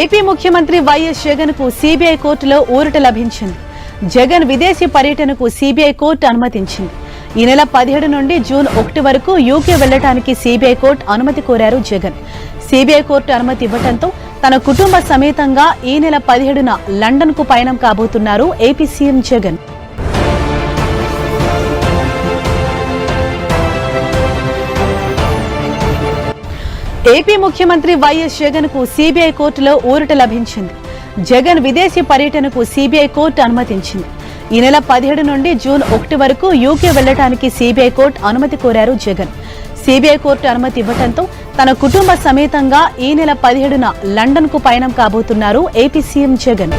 AP ముఖ్యమంత్రి YS జగన్కు CBI కోర్టులో ఊరట లభించింది. జగన్ విదేశీ పర్యటనకు సిబిఐ కోర్టు అనుమతించింది. ఈ నెల పదిహేడు నుండి జూన్ ఒకటి వరకు యూకే వెళ్ళడానికి సిబిఐ కోర్టు అనుమతి కోరారు జగన్. సిబిఐ కోర్టు అనుమతి ఇవ్వడంతో తన కుటుంబ సమేతంగా ఈ నెల పదిహేడున లండన్కు పయనం కాబోతున్నారు ఏపీ సీఎం జగన్. ఏపీ ముఖ్యమంత్రి వైఎస్ జగన్కు సిబిఐ కోర్టులో ఊరట లభించింది. జగన్ విదేశీ పర్యటనకు సిబిఐ కోర్టు అనుమతించింది. ఈ నెల పదిహేడు నుండి జూన్ ఒకటి వరకు యూకే వెళ్ళడానికి సిబిఐ కోర్టు అనుమతి కోరారు జగన్. సిబిఐ కోర్టు అనుమతి ఇవ్వడంతో తన కుటుంబ సమేతంగా ఈ నెల పదిహేడున లండన్కు పయనం కాబోతున్నారు ఏపీ సీఎం జగన్.